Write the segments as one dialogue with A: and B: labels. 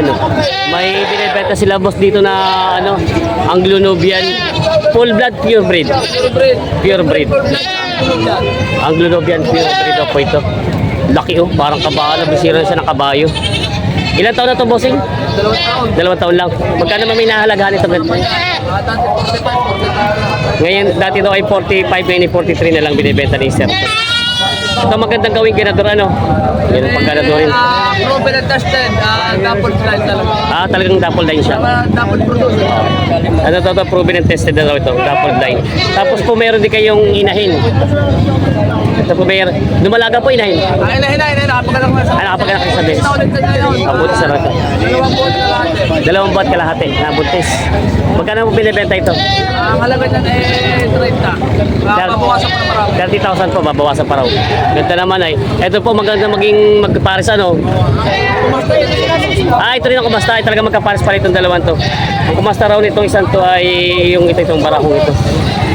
A: Ayan o. May binibenta sila boss dito na ano, Anglo-Nubian full blood pure breed. Pure breed. Anglo-Nubian pure breed o po ito. Laki oh, parang kabalo, bisira siya ng kabayo. Ilan taon na to bossing?
B: Dalawang taon.
A: Dalawang taon lang. Magkano naman may nahalagahan ito? Brent?
B: Dati 45, 45.
A: Ngayon, dati daw ay 45, ngayon ay 43 na lang binibenta ni Sir. Ito magandang gawing ganador ano? Yan ang pagkanadorin.
B: Ah, proven and tested. Ah, double slide talaga.
A: Ah, talagang double line siya.
B: Ah, double producer.
A: Ano to, to proven and tested na daw ito, double line. Tapos po meron din kayong inahin. Ito po meron. Dumalaga po inahin.
B: Ah, hina, hina, hina. Nakapagalang na sa...
A: Kapag sa beses?
B: Sa ulit na ngayon.
A: Mabuti sa.
B: Dalawang buwan na lahat eh.
A: Dalawang buwan kalahati na buntis. Magkano mo binibenta ito?
B: Ah, Ang halaga niyan eh 30. Ah, mabawasan pa na marami.
A: 30,000 po, babawasan pa raw. Ganda naman ay. Ito po maganda maging magpares ano. Ah, ito rin ang kumasta. Ay talaga magkapares pa rin itong dalawang to. Ang kumasta raw nitong isang to ay yung ito itong barahong ito.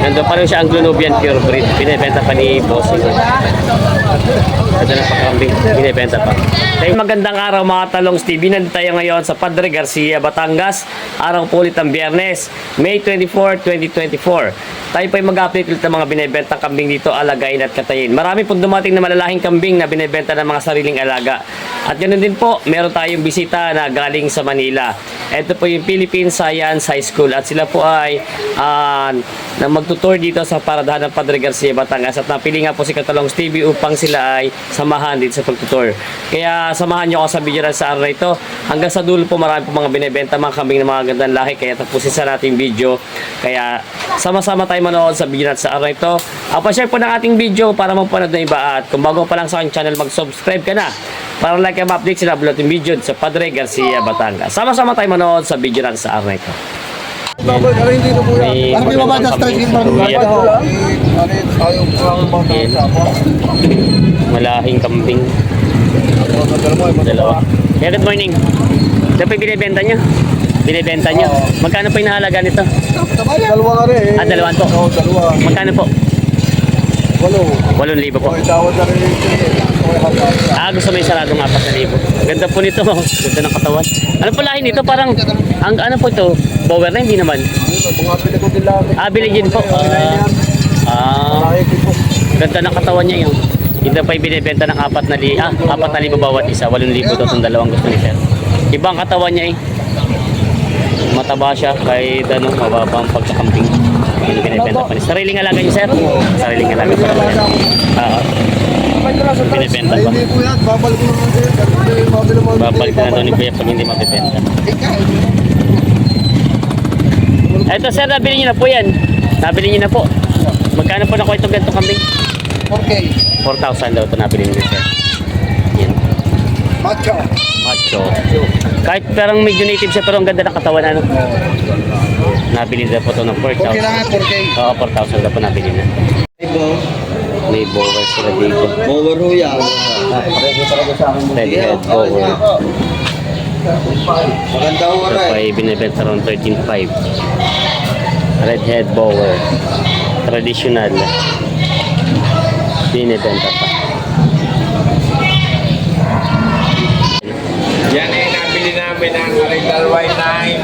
A: Ganda pa rin siya ang Nubian pure breed. Binibenta pa ni Bossing. Ganda ng pakambing. Binibenta pa. Kaya magandang araw mga talong Steve. Nandito tayo ngayon sa Padre Garcia, Batangas. Araw po ulit ang biyernes, May 24, 2024. Tayo pa mag-update ulit ng mga binibentang kambing dito, alagain at katayin. Marami pong dumating na malalahing kambing na binibenta ng mga sariling alaga. At ganoon din po, meron tayong bisita na galing sa Manila. Ito po yung Philippine Science High School at sila po ay ah, na magtutour dito sa paradahan ng Padre Garcia, Batangas. At napili nga po si Katalong Stevie upang sila ay samahan dito sa pagtutour. Kaya samahan nyo ako sa video sa araw na ito. Hanggang sa dulo po marami po mga binibenta mga kambing ng mga gandang lahi. Kaya tapusin sa nating video. Kaya sama-sama tayo manood sa video sa araw na ito. Uh, pa-share po ng ating video para mapanood na iba. At kung bago pa lang sa aking channel, mag-subscribe ka na. Para like and update sila upload video sa Padre Garcia, Batangas. Sama-sama tayo manood sa video sa araw na ito.
C: Ano. Ayaw ko ang mga
A: Yan. Malahing kambing. Dalawa. Kaya good morning. Ito yung binibenta nyo? Binibenta nyo? Magkano po yung nahalaga nito?
C: Dalawa nga rin.
A: Ah, dalawa to.
C: Oo, dalawa.
A: Magkano po?
C: Walo.
A: 8,000 po.
C: Okay, tawad na rin ito eh. Okay, hanggang.
A: Ah, gusto yung saradong 4,000. Ganda po nito. Ganda ng katawan. Ano po lahi nito? Parang, ang ano po ito? Bower na? Hindi naman. Ah, biligin po. Ah, ah,
C: po.
A: ganda ng katawan niya yun. Ito pa yung binibenta ng 4 na li ah, 4 na libo bawat isa. 8,000 to itong dalawang gusto ni Sir. Ibang katawan niya eh. Mataba siya kahit ano, mababa ang pagkakamping. Yung binibenta pa niya. Sariling alaga niya, Sir? Sariling alaga pa naman yan. Ah, binibenta pa.
C: Hindi po yan. Babalik ko naman mo.
A: Babalik na daw ni Kuya pag hindi mabibenta. Ito sir, nabili niyo na po yan. Nabili niyo na po. Magkano po nakuha itong ganitong kambing?
C: Okay.
A: 4,000 daw ito nabili niyo sir.
C: Macho.
A: Macho. Kahit parang medyo native siya pero ang ganda ng katawan ano. Nabili daw po ito ng 4,000.
C: Okay lang nga, 4K.
A: Oo, 4,000 daw po nabili na. May bowers sila dito.
C: Mower ho yan.
A: Red head bower.
C: Maganda ho
A: Ito pa ay binibenta ron 13.5. Red head bower. Traditional. Binibenta pa.
D: Yan ay nabili namin ang Oriental White 9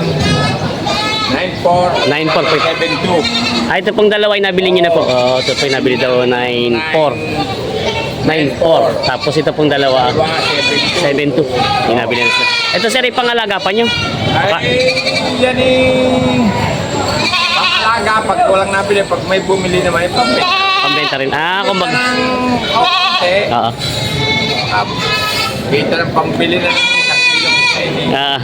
D: 94
A: 9.4 po.
D: 72
A: Ah, ito pong dalawa ay nabili niyo na po. Oo, ito po yung nabili daw 9.4. 9.4. Tapos ito pong dalawa 7.2. Yung nabili na. Ito sir, ipangalaga pa nyo.
D: Ay, yan ay pangalaga pag walang nabili pag may bumili naman may
A: Pambenta rin. Ah, kumbaga.
D: ng kaunti
A: Oo.
D: ng pambili ng isa ini
A: Ah,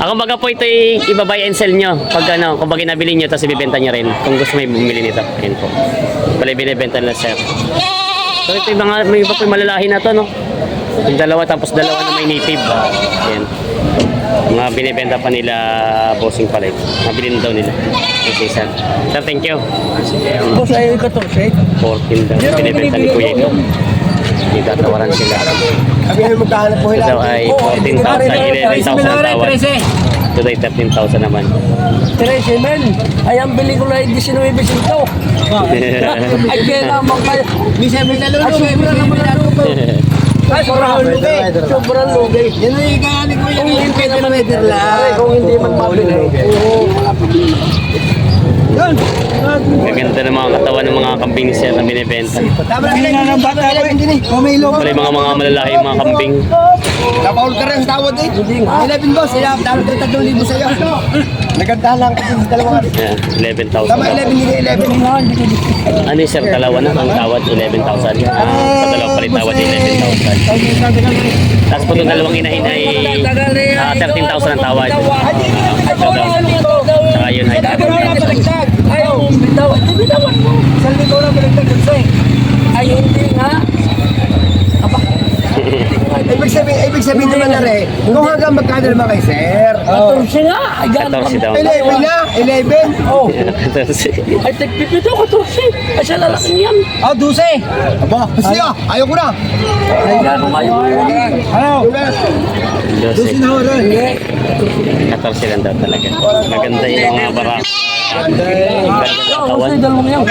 A: ako baga po ito i- iba-buy and sell nyo. Pag ano, kung bagay nabili nyo, tapos ibibenta nyo rin. Kung gusto may bumili nito. Ayun po. Bali, binibenta nila sir. So ito yung mga, may iba po yung malalahi na to, no? Yung dalawa, tapos dalawa na may native. Ayan. Mga binibenta pa nila bossing pala ito. Nabili na daw nila. Okay, sir. Sir, thank you.
C: Boss, ayaw ka to, Shay.
A: 14 daw. Binibenta ni Kuya ito. Hindi tatawaran sila.
C: Sabi nga magkahanap po
A: Ito daw ay 14,000, 11,000 ang tawad. Ito ay 13,000 naman.
E: Trece men, ay ang bili ko na ay 19 ito. Ay kailangan kayo.
B: Bisa may
E: Ay
B: talulog.
E: sobrang naman ang lupa. Ay sobrang lugi. Sobrang lugi.
B: Yan ay kaya ni Kuya.
E: Kung hindi naman. Kung hindi man mabili.
F: Yun.
A: Gaganda ng mga katawan ng mga kambing ni Sir na binibenta.
F: Tama na ng bata ko. Hindi ni. Pumilo.
A: Pala yung mga mga malalaki yung mga kambing.
F: Napaul ka rin sa tawad eh. Hindi nga. 11 boss. Tawad ko 3,000 sa iyo. Naganda lang kasi sa dalawang ari.
A: Yeah, 11,000.
F: Tama 11 hindi 11.
A: Ano yung sir, dalawa na ang tawad, 11,000. Sa dalawa pa rin tawad, 11,000. Tapos po itong dalawang inahin ay ah, 13,000 ang tawad.
E: Ay, wala ano yan to.
A: Saka yun ay
E: Ayaw mo bitawan. Hindi bitawan mo.
F: Isang libo na yun sa'yo.
E: Ay, hindi nga.
F: Ibig sabihin, ibig sabihin naman na rin, kung hanggang magkano naman kay sir.
E: Katorse nga. Ay, gano'n
A: 14 daw.
F: 11 na, 11.
E: Oh.
A: 14.
E: Ay, tigpipito ko to. Ay, sa lalaki yan.
F: Oh, 12. Aba, kasi ah, ayaw ko na.
E: Ay, gano'n kayo.
F: Ano?
A: 12.
F: na oras.
A: 14 lang daw talaga. Maganda yung mga bara.
E: Kasi dalawang yan.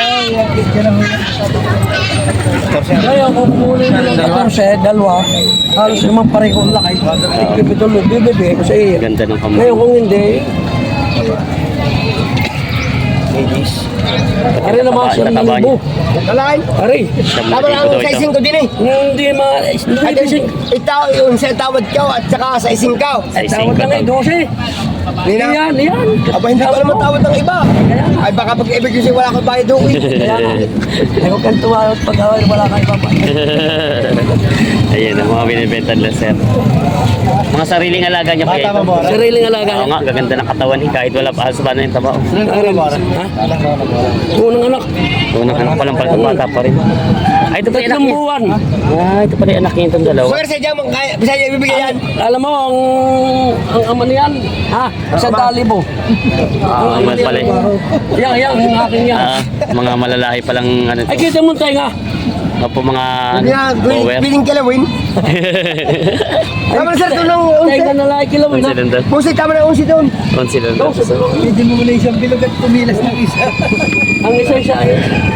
E: Kaya kung kukunin nila ng 14, dalawa, halos naman pareho ang laki. Tigpipito mo, bibibigay ko sa iyo.
A: Ganda ng kamay.
E: Ngayon kung hindi, Ari naman,
A: Tataba-
E: siyang
A: tataba
E: libo.
F: Lalaki.
A: Na daw
F: sa
A: ito.
F: ising ko din eh.
E: hindi ma...
F: Ay, itaw, yung sa tawad ko at saka sa ising ko.
A: Sa
E: Ay, tawad
A: ka
E: lang eh,
A: daw.
E: 12.
F: Nina,
E: Yan, yan.
F: aba hindi ko naman tawad ng iba. Ay baka pag ibig kasi wala akong bayad doon.
E: Kaya. Ay, huwag kang tuwa at pag-away, wala kang ibaba.
A: Ayan, ang mga binibenta nila, sir. Mga sariling alaga niya kaya ito.
E: Sariling alaga
A: Oo
E: niya.
A: nga, gaganda ng katawan eh. Kahit wala pa halos ba na yung taba.
E: Ha? Unang anak.
A: Unang anak pa lang pala itong bata pa rin. Ay, ito pa yung anak niya.
E: buwan.
A: Ah, ito pa rin anak niya itong dalawa.
F: Sir, sa dyan, kaya, bisa niya ibibigay yan.
E: Alam mo, ang, ang ama niyan, ha? Sa dalibo.
A: Ah, mal pala eh.
E: Yan, yan, ang akin yan.
A: Ah, mga malalaki palang ano
E: Ay,
A: ito.
E: kita mo tayo nga.
A: Opo, mga ano,
F: Kaya,
A: power.
F: piling kilawin. Tama na sir, doon ng
E: Tayo
F: unsi.
E: ka na lang kilaw,
A: Unsi
E: na.
F: Unsi, tama na unsi doon.
A: Unsi lang daw.
F: Hindi mo muna isang bilog at pumilas ng isa.
E: Ang isa isa ay,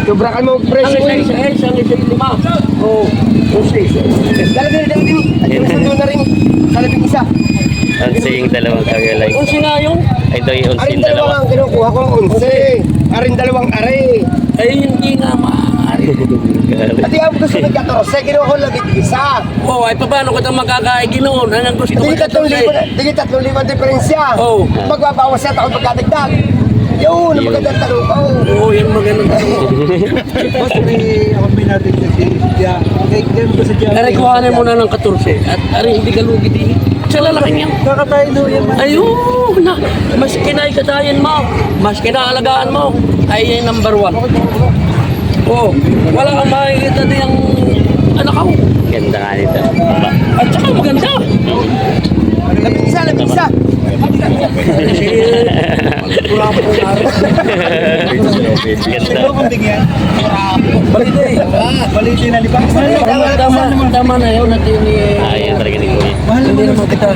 F: Sobra ka mo
E: ang
F: presyo
E: isa
F: eh.
E: isa ay, ang isa ay lima. Oo, isa.
F: Dala din, dala din. At yung isa doon na rin. Sa labing isa.
A: Unsi yung dalawang kagalay.
E: Kung nga yung,
A: Ito yung unsi
F: Arin
A: yung
F: dalawang
A: dalawa.
F: ang kinukuha ko, unsi. Arin dalawang ari.
E: ay hindi nga maaari.
F: At yung gusto ng 14, kinuha ko labing isa.
E: Oo, ay paano ko ito makakaigi noon? Anong gusto mo?
F: Tingin tatlong libo, tingin tatlong libo ang diferensya.
E: Oo.
F: Magbabawas siya taon pagkadagdag. Yun, ang magandang tanong ko.
E: Oo, yan magandang tanong.
F: Boss, may ako may natin sa. Kaya ganun ko sa Diyan.
E: Kaya kuhanin mo na ng 14 at ari hindi ka lugi din. Sa lalaki niya.
F: Kakatayin daw yan.
E: Ayun na, mas kinaikatayan mo, mas kinaalagaan mo, ay number one. Oo, wala kang makikita din yung anak ko.
A: Ganda nga nito.
E: At saka maganda.
F: Labing isa, labing isa.
E: Kasi, wala ko kung
A: Ganda.
E: Balito eh.
F: Baliti na lipa.
E: Tama, tama, na yun natin eh.
A: Ayan talaga ni Kuya.
E: Hindi naman kita.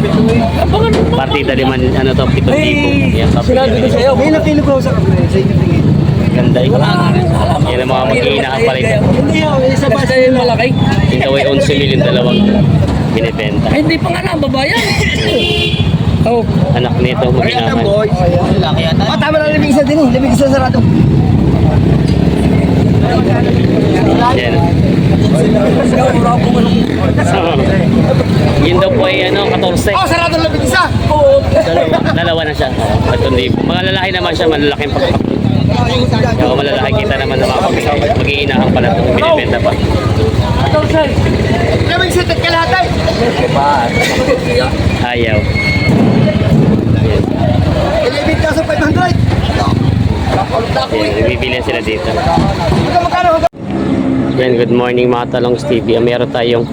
A: Partida liman, ano to, pitong libo. Yan,
E: sinabi ko sa'yo.
F: May nakilog ko sa kapatid. Sa inyo tingin.
A: Ganda yun.
E: Wala nga rin alam.
A: Yan ang mga mag-iinahan pa rin.
F: Hindi ako, isa pa
E: Basta yung malaki.
A: Ikaw ay 11 million dalawang binibenta.
E: Ay, hindi pa nga na, babayan. Oh,
A: Anak nito, mag-inahan.
F: boy. Oh, tama na labing isa din eh. Labing isa sarado.
A: Yan. Yun daw po ay ano, 14.
F: Oh, sarado labing isa.
E: Oo,
A: Dalawa, dalawa na siya. Itong libo. Mga lalaki naman siya, malalaking pagpapakita. Kaya malalaki kita naman na pagpapakita. Mag-iinahan pala ito, binibenta pa. Ayaw.
F: 11,500.
A: Yan, bibili sila dito. Yan, good morning mga Talongs TV. Ah, Meron tayong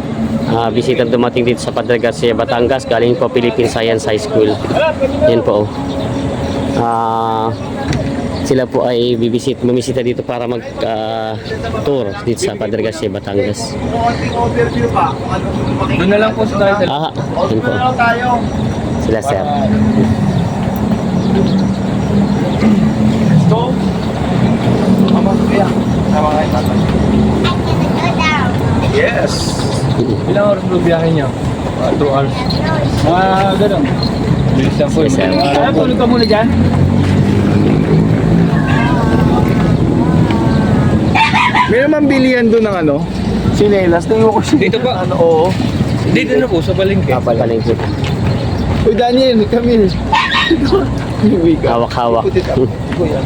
A: ah, bisita dumating dito sa Padre Garcia, Batangas. Galing po Philippine Science High School. Yan po. oh. Ah, sila po ay bibisit, bumisita dito para mag ah, tour dito sa Padre Garcia, Batangas.
B: Doon na lang po sa tayo.
A: Ah, yan po. Sila sir.
B: Yes. Ilang oras mo biyahe niya? 2 hours. Mga ganun.
D: Po.
A: Yes, sir.
B: Ah, tulog ka muna dyan.
C: May naman bilihan doon ng ano? Sinelas. Tingin ko siya.
D: Dito pa?
C: Ano, oo.
D: Dito na po sa palengke.
A: Palengke.
C: Uy, Daniel, kami. Uy, ka.
A: Hawak-hawak.
C: Put it up. Uy, ah.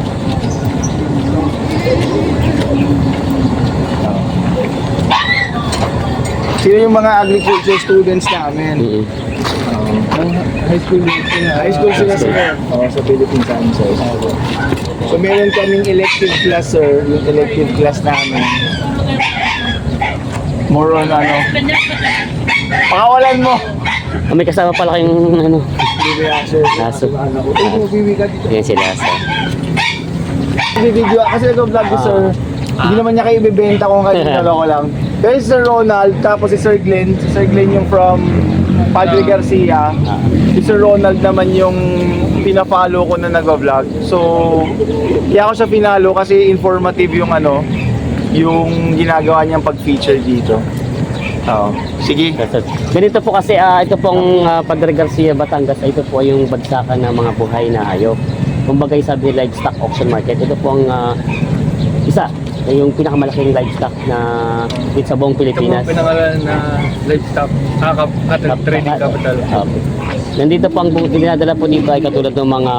C: Sino yung mga agriculture students namin?
A: Mm-mm.
C: high school High school sila sila. Oo, sa Philippine Sciences. So meron kaming elective class, sir. Yung elective class namin. More on ano. Pakawalan mo!
A: Ah, may kasama pala kayong ano.
C: Bibi sir.
A: Aso.
C: Ano ko. Uy, bumibi ka dito.
A: Yan sila. So.
C: Bibidyo kasi nag-vlog ko, sir. Hindi naman niya kayo ibibenta kung kayo ko lang. Pero si Sir Ronald, tapos si Sir Glenn. Si Sir Glenn yung from Padre Garcia. Si Sir Ronald naman yung pina-follow ko na nag-vlog. So, kaya ako siya pinalo kasi informative yung ano, yung ginagawa niyang pag-feature dito. Oo. Sige.
A: Ganito po kasi, ah, ito pong ah, Padre Garcia, Batangas, ito po yung bagsakan ng mga buhay na hayop. Kumbaga sabi livestock auction market. Ito po ang ah, isa, yung pinakamalaking livestock na dito sa buong
D: Ito po
A: Pilipinas.
D: ang pinangalan na livestock ah, at training capital.
A: Okay. Nandito po ang dinadala po dito ay katulad ng mga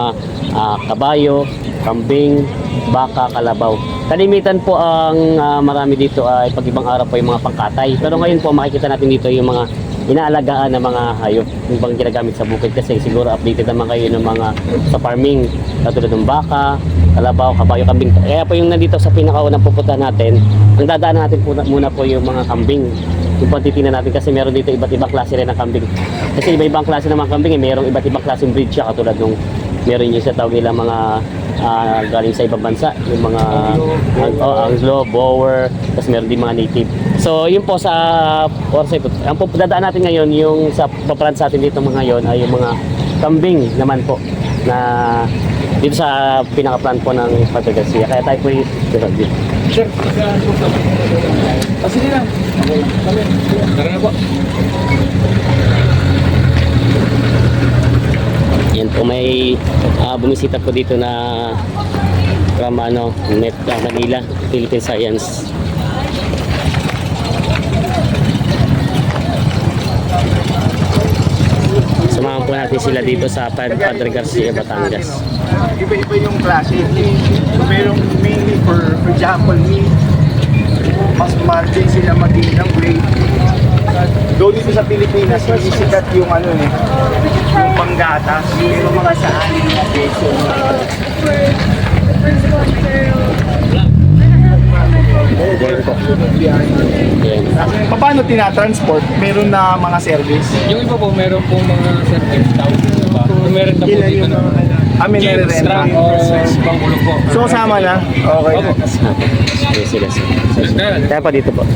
A: ah, kabayo, kambing, baka, kalabaw. Kalimitan po ang ah, marami dito ay pag ibang araw po yung mga pangkatay. Pero ngayon po makikita natin dito yung mga inaalagaan ng mga hayop yung bang ginagamit sa bukid kasi siguro updated naman kayo ng mga sa farming katulad ng baka, kalabaw, kabayo, kambing. Kaya po yung nandito sa pinakaunang pupunta natin, ang dadaan natin po, muna po yung mga kambing. Yung pagtitingnan natin kasi meron dito iba't ibang klase rin ng kambing. Kasi iba-ibang klase ng mga kambing, eh, merong iba't ibang klaseng breed siya katulad nung meron yung sa tawag nila mga ah, galing sa ibang bansa, yung mga ang- oh, Anglo, Boer, tapos meron din mga native. So yun po sa Orsay po. Ang po dadaan natin ngayon yung sa paparan sa atin dito mga ngayon ay yung mga kambing naman po na dito sa pinaka-plan po ng Padre Garcia. Kaya tayo po yung dito.
C: Ah, sige lang.
D: Tara na po.
A: Yan po may ah, bumisita po dito na from ano, Met ah, Manila, Philippine Science. Samahan po natin sila dito sa Pad- Padre Garcia, Batangas.
C: Iba-iba yung klase. Merong mainly for, for example, me, mas margin sila maging ng grade. Though dito sa Pilipinas, hindi sikat yung ano eh, yung panggatas. Pero mga saan yung peso.
A: Yan.
C: Paano tinatransport? Meron na mga service?
D: Yung iba po, meron po mga service tao. Diba? Meron na po dito
C: yung
D: na
C: Amin na
D: jeeps,
C: rin.
D: truck, o bangkulo po.
C: So kasama na? Okay.
D: Opo.
A: Yan sila.
D: Kaya,
A: Kaya pa dito po.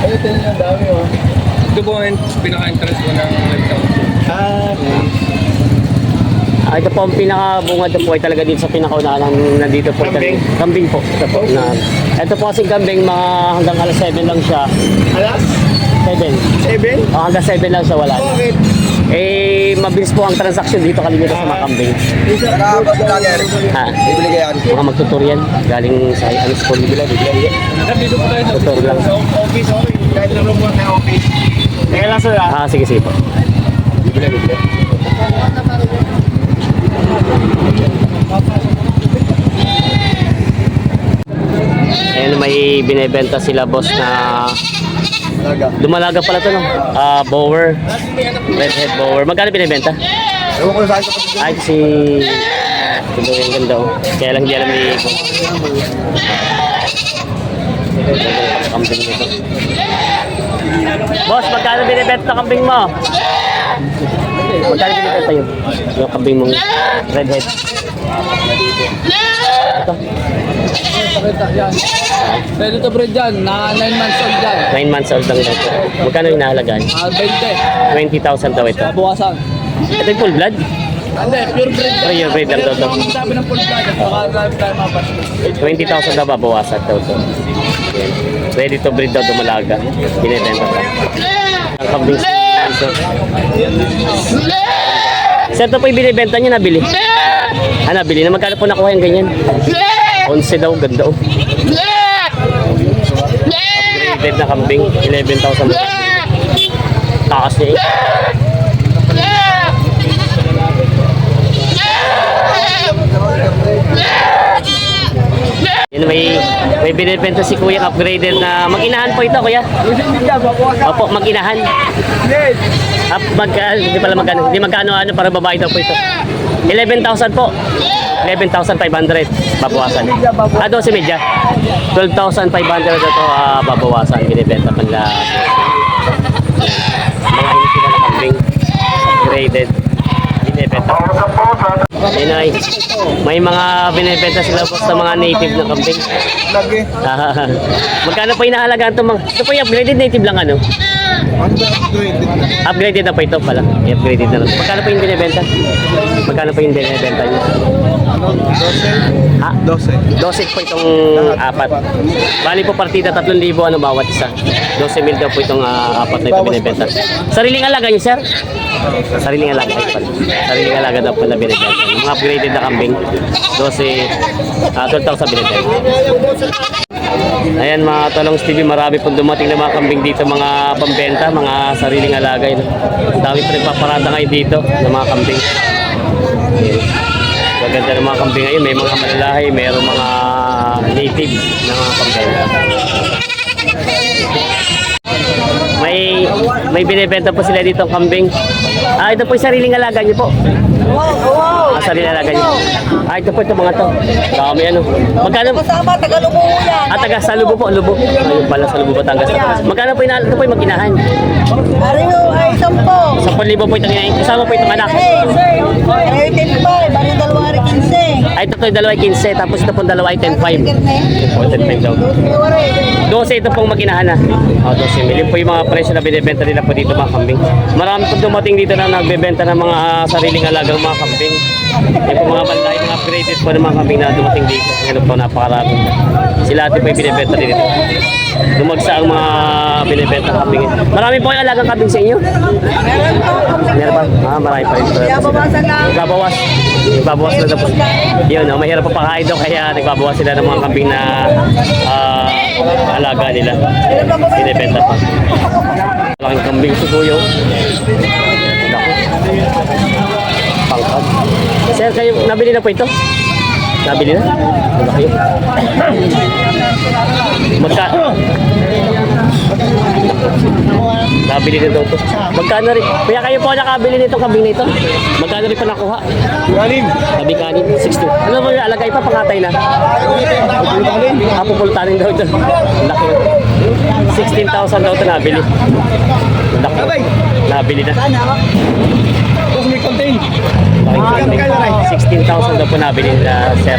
C: Ay, ito yung dami oh.
D: Ito po ang pinaka-entrance po ng livestock.
C: Ah,
A: Ah, ito po ang pinakabungad po ay talaga dito sa pinakaunahan ng nandito po.
C: Kambing?
A: Kambing po. Ito po. Na, ito po kasing kambing mga hanggang alas 7 lang siya.
C: alas?
A: 7.
C: 7?
A: Oh, hanggang 7 lang siya wala.
C: Bakit?
A: Eh, mabilis po ang transaction dito kalimitan sa mga kambing.
C: Nakabas vlogger.
A: Ha?
C: Bibili kayo
A: Mga magtuturian galing sa ano school nila.
D: Dito po tayo sa
A: Tutor lang.
C: Sa office, okay. Kahit na mo sa office. Teka lang sir ah.
A: Ah, sige, sige po. Ayan, may binebenta sila boss na
C: Talaga.
A: Dumalaga pala to no? Ah, bower. Redhead bower. Magkano binibenta?
C: Ewan ko sa kapatid.
A: Ay, si... Ito yung ganda oh. Kaya lang di alam ni... Kambing nito. Boss, magkano binibenta kambing mo? Magkano binibenta yun? Yung kambing mong redhead. Ito,
B: Pakita yan. Pwede to bro dyan, na 9 months old dyan.
A: 9 months old lang ito. Magkano yung nahalagaan?
B: Ah, 20.
A: 20,000 daw ito.
B: Bawasan.
A: Ito yung full blood?
B: Hindi, pure breed.
A: Pure breed lang daw to.
B: Yung sabi ng full blood, baka drive tayo mapas.
A: 20,000 daw babawasan daw to. Yan. Ready to breed daw dumalaga. Binibenta pa. Ang kambing ito. Sir, ito po yung binibenta niyo, nabili? Ah, nabili na. Magkano po nakuha yung ganyan? 11 daw, ganda oh. Upgraded na kambing, 11,000. Takas niya eh. Yan, may, may binibenta si Kuya upgraded na mag-inahan po ito, Kuya. Opo, mag-inahan. Up, magka, hindi pala magkano, hindi magkano ano para babae daw po ito. 11,000 po. 11,500 babawasan. Ah, 12 media. 12,500 ito ah, babawasan. Binibenta pa nila. Mga hindi sila na kambing. Graded. Binibenta. Ayun ay, may mga binibenta sila po sa mga native na kambing.
C: Lagi.
A: Ah, Magkano po inahalagaan ito mga? Ito po yung upgraded native lang ano?
C: Ano ba upgraded na?
A: Upgraded na po ito pala. I-upgraded na lang. Magkano po yung binibenta? Magkano po yung binibenta niyo?
C: Ano? 12?
A: Ha?
C: 12.
A: 12 po itong apat. Bali po partida 3,000 ano bawat isa. 12 mil daw po itong ah, apat na ito binibenta. Sariling alaga niyo, sir? Sariling alaga pala. Sariling alaga daw pala binibenta. Yung mga upgraded na kambing, 12, ah, 12,000 binibenta. Ayan mga talong Stevie, marami pong dumating na mga kambing dito, mga pambenta, mga sariling alaga. Yun. Ang dami pa rin paparada ngayon dito ng mga kambing. Maganda ng mga kambing ngayon, may mga malalahi, mayroong mga native na mga pambenta. May may binebenta po sila dito ang kambing. Ah, ito po yung sariling alaga niyo po. Ah, sariling alaga niyo. Ah, ito po ito mga to. Dami ano. Magkano?
G: Kasama, Tagalubo yan.
A: Ah, taga sa Lubo po, Lubo. Ayun pala sa Lubo, Batangas. Magkano po inal? Ito po yung magkinahan.
G: Ariyo ay sampo.
A: 10,000 po itong inahin. Kasama po itong anak.
G: Hey, ariyo 10 pa, dalawa rin 15.
A: Ay, ito po yung dalawa ay 15, tapos ito pong dalawa ay 10,500. O, 10,500 daw. 12 ito pong magkinahan na. O, 12 mil. Po yung mga presyo na binibenta nila po dito mga kambing. Marami po dumating dito na nagbebenta ng mga ah, sariling alagang mga kambing. Yung po mga balay, mga upgraded po ng mga kambing na dumating dito. Ngayon po napakarami. Sila ate po yung binibenta dito. Dumagsa ang mga binibenta kambing. Marami po yung alagang kambing sa inyo? Meron pa? Ah, marami pa rin.
G: Babawasan lang.
A: Nagbabawas. Nagbabawas na po. Yun, no, mahirap pa pakain daw kaya nagbabawas sila ng mga kambing na ah, alaga nila. Binibenta pa. Malaking kambing si Kuyo. Naku. Pangkad. Sir, kayo, nabili na po ito? Nabili na? Magka... Nabili na daw to. Magkano rin? Kuya kayo po nakabili nito kambing na ito? Magkano rin pa nakuha?
C: Galing.
A: Sabi kanin, 60. Ano mo yung alagay pa, pangatay na? Ah, pupultanin daw ito. Laki. 16,000 daw ito nabili. Laki. Nabili na. 16,000 daw po nabili na sir.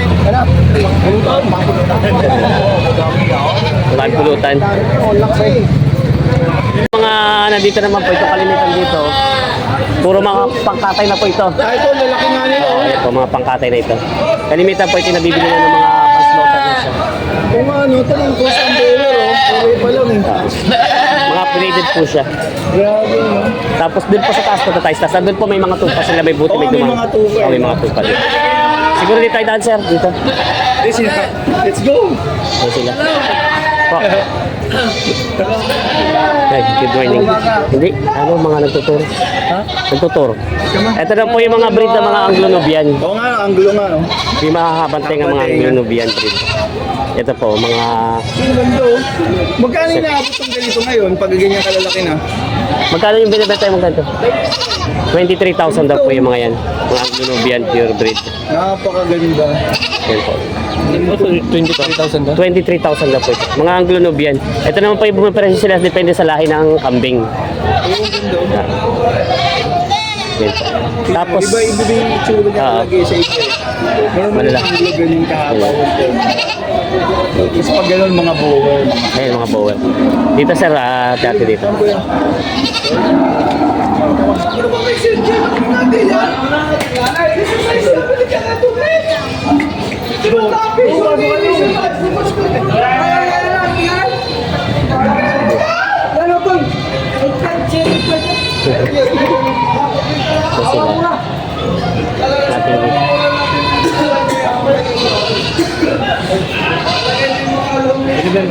A: Walang pulutan. Mga nandito naman po ito, kalimitan dito. Puro mga pangkatay na po ito.
C: Ah, ito, lalaki nga nila.
A: Oh, ito, mga pangkatay na ito. Kalimitan po ito nabibili na ng mga panslaughter na siya.
C: Kung ano, ito lang, kung saan dollar, oh. Okay pa lang eh.
A: Upgraded po siya.
C: Grabe, no?
A: Tapos doon po sa taas po tayo. Tapos doon po may mga tupa sila, may buti,
C: Oo,
A: may
C: may
A: dumang.
C: mga tupa.
A: Oh, may mga tupa din. Siguro dito tayo daan, sir. Dito.
C: Let's, let's go!
A: Ayan sila. Po. Hey, good morning. Hindi, ano mga nagtuturo? Ha? Nagtuturo. Ito na po yung mga breed ng mga Anglo-Nubian.
C: Oo nga, anggulo nga, no?
A: Yung mahahabang tenga mga Anglo-Nubian breed. Ito po, mga...
C: Ang oh. Magkano inaabot ng ganito ngayon pag ganyan kalalaki na?
A: Magkano yung binibenta yung ganito? 23,000 daw po yung mga yan. Mga Anglo-Nubian pure breed.
C: Napakaganda.
A: Yan po. 23,000 daw? 23,000 daw po ito. Mga Anglo-Nubian. Ito naman po yung bumipresyo sila depende sa lahi ng kambing.
C: Ang ganda, oh.
A: Po. Tapos,
C: Iba, iba ba yung itsura niya
A: Ah.
C: kalagay sa ito? Normal
A: Malala.
C: ang anggulo ganyan kahaba. Tapos pag ganun, mga bower.
A: ayun mga bower. Dito sir, ah, dati dito.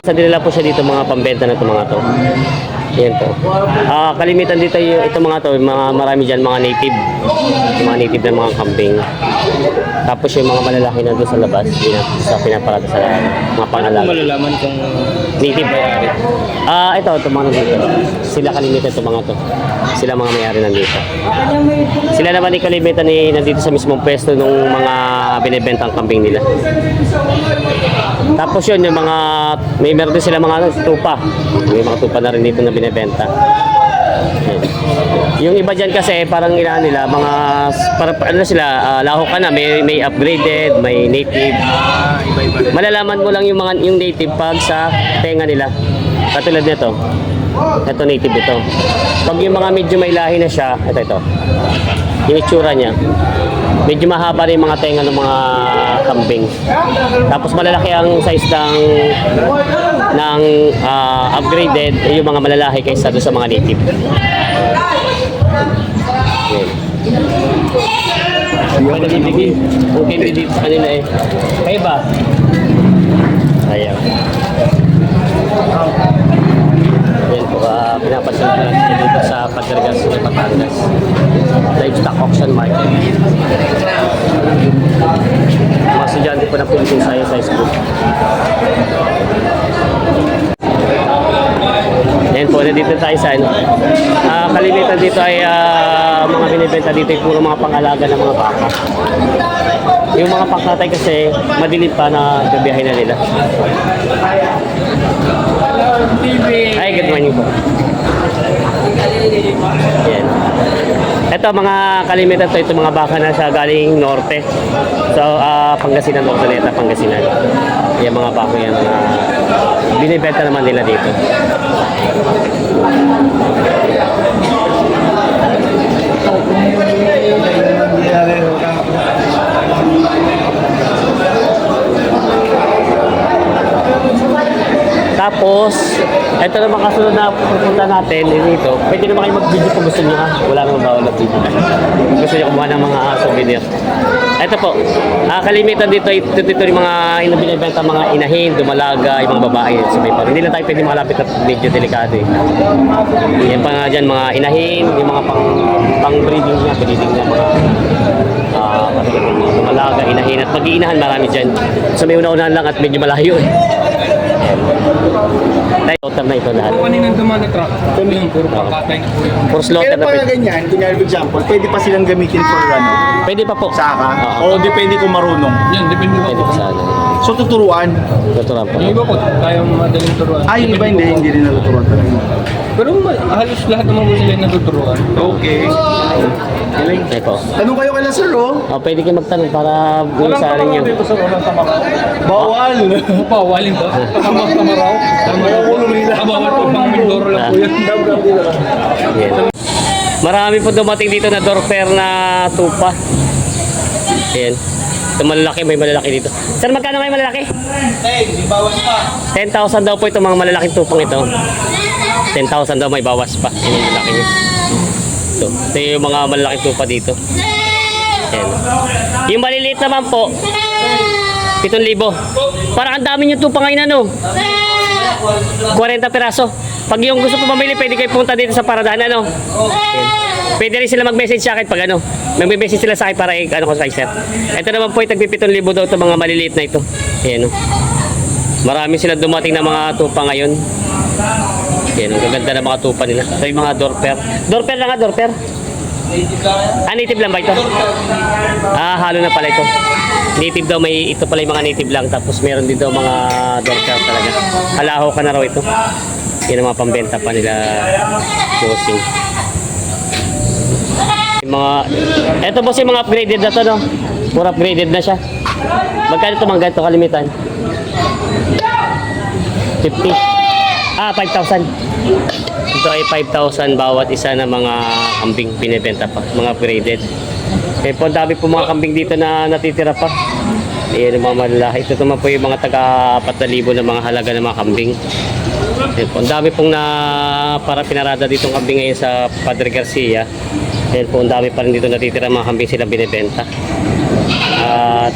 A: Sa dinala po siya dito mga pambenta na ito mga to. Yan po. Ah, kalimitan dito yung ito mga to, mga marami diyan mga native. Mga native na mga kambing. Tapos yung mga malalaki na doon sa labas, pinap sa pinaparada sa mga pangalaga.
B: Malalaman kung
A: Native may-ari. Ah, ito, ito mga nandito. Sila kalimitan ito mga to. Sila mga may-ari nandito. Sila naman ni kalimitan ni nandito sa mismong pwesto ng mga binibentang kambing nila. Tapos yun, yung mga, may meron din sila mga ano, tupa. May mga tupa na rin dito na binibenta. Yung iba dyan kasi parang ilan nila, mga, para, ano sila, ah, lahok ka na, may, may upgraded, may native. Malalaman mo lang yung mga yung native pag sa tenga nila. Katulad nito. Ito native ito. Pag yung mga medyo may lahi na siya, ito ito. Yung itsura niya. Medyo mahaba rin mga tenga ng mga kambing. Tapos malalaki ang size ng ng ah, upgraded yung mga malalaki kaysa doon sa mga native. Yan. Yung nabibigay. Kung hindi dito sa kanila eh. Kayo ba? Ayaw. Yan po, uh, pinapansin ko lang dito sa Padregas, Batangas. Livestock Auction Market. Mga estudyante po ng Philippine Science High School. Yan po, nandito tayo sa ano. Ah, kalimitan dito ay ah, mga binibenta dito ay puro mga pangalaga ng mga baka. Yung mga pangkatay kasi madilim pa na gabiyahin na nila. Ay, good morning po. Yan. Ito mga kalimitan to, ito mga baka na sa galing norte. So, ah, Pangasinan, Nortaleta, Pangasinan. Yung mga baka yan na binibenta naman nila dito. Tapos, ito naman kasunod na pupunta natin eh, dito. Pwede naman kayo mag-video kung gusto niyo ha. Wala namang bawal na video. Gusto niyo kumuha ng mga ah, souvenir. Ito po, ah, kalimitan dito, ito, dito yung mga binibenta mga inahin, dumalaga, yung mga babae sa may pag. Hindi lang tayo pwede malapit at medyo delikado eh. Yan pa nga dyan, mga inahin, yung mga pang, pang breeding niya, breeding niya, mga ah, dumalaga, inahin. At pag-iinahan marami dyan. So may una-unahan lang at medyo malayo eh. Tayo, total na ito lahat.
B: kaninang dumaan na truck. Yun, puro pakatay na po yun.
A: For slaughter
C: Pero
A: na
C: pag
A: pwede.
C: ganyan, kunyari for example, pwede pa silang gamitin for ano,
A: Pwede pa po.
C: saka,
A: Oo.
C: o depende kung marunong.
B: Yan, depende pa
A: Pwede
B: po.
A: pa sa ano.
C: So tuturuan.
A: Tuturan pa.
B: Yung iba po, kaya madaling turuan.
C: Ay, yung iba hindi, hindi rin natuturuan talaga.
B: Pero ma- halos lahat naman po sila yung natuturuan.
C: Okay. Galing.
A: Ito.
C: Tanong kayo kay Sir, oh.
A: Oh, pwede kayo magtanong para yung sa inyo.
B: sa unang tamaka.
C: Bawal.
B: Bawalin ba? Tamang tamaraw. Tamaraw po. Ah, bawal po. Pang Mindoro lang po yan.
A: Yan. Marami po dumating dito na dorper na tupa. Ayan. Ito malalaki, may malalaki dito. Sir, magkano may malalaki? 10,000 daw po itong mga malalaking tupang ito. 10,000 daw may bawas pa. Yan yung malaki niya. Ito. Ito yung mga malalaking tupa dito. Ayan. Yung maliliit naman po, 7,000. Parang ang dami yung tupa ngayon ano. 40 peraso. Pag yung gusto po mamili, pwede kayo punta dito sa Paradana, no? Ayan. Pwede rin sila mag-message sa akin pag ano. Mag-message sila sa akin para ano ko sa sir. Ito naman po, tagpi 7,000 daw itong mga maliliit na ito. Ayan, no? Marami sila dumating na mga tupa ngayon. Ayan, ang gaganda ng mga tupa nila. Ito yung mga dorper. Dorper na nga, dorper. Ah, native lang ba ito? Ah, halo na pala ito. Native daw, may ito pala yung mga native lang. Tapos meron din daw mga dorper talaga. Halaho ka na raw ito. Yan ang mga pambenta pa nila bossing. Mga, ito boss yung mga upgraded na to, no? Puro upgraded na siya. Magkano ito mga ganito kalimitan? 50. Ah, 5,000. Ito ay 5,000 bawat isa na mga kambing binibenta pa, mga upgraded. Eh po, dami po mga kambing dito na natitira pa. Ayan yung mga malalaki. Ito naman po yung mga taga 4,000 na mga halaga ng mga kambing. Ayan po, ang dami pong na para pinarada ditong kambing ngayon sa Padre Garcia. Ayan po, ang dami pa rin dito natitira mga kambing sila binibenta. At